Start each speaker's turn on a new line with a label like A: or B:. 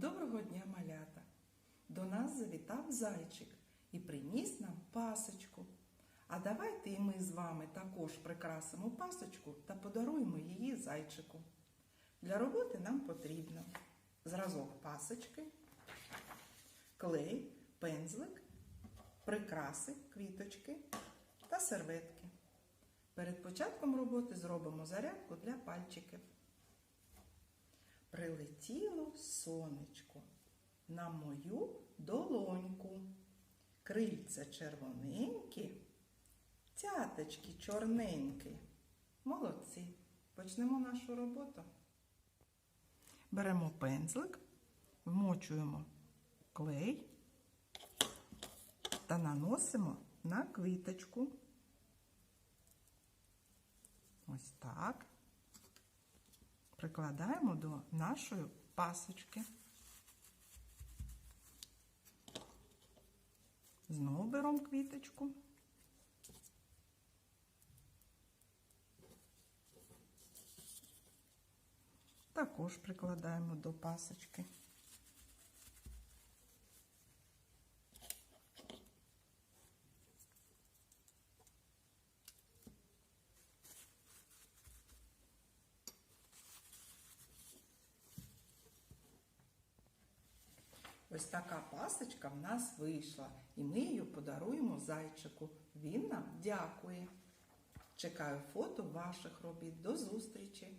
A: Доброго дня, малята! До нас завітав зайчик і приніс нам пасочку. А давайте і ми з вами також прикрасимо пасочку та подаруємо її зайчику. Для роботи нам потрібно зразок пасочки, клей, пензлик, прикраси, квіточки та серветки. Перед початком роботи зробимо зарядку для пальчиків. Прилетіло сонечко на мою долоньку. Крильце червоненькі, цяточки чорненькі. Молодці. Почнемо нашу роботу. Беремо пензлик, вмочуємо клей та наносимо на квіточку. Ось так. Прикладаємо до нашої пасочки. Знову беремо квіточку. Також прикладаємо до пасочки. Ось така пасочка в нас вийшла, і ми її подаруємо зайчику. Він нам дякує. Чекаю фото ваших робіт. До зустрічі!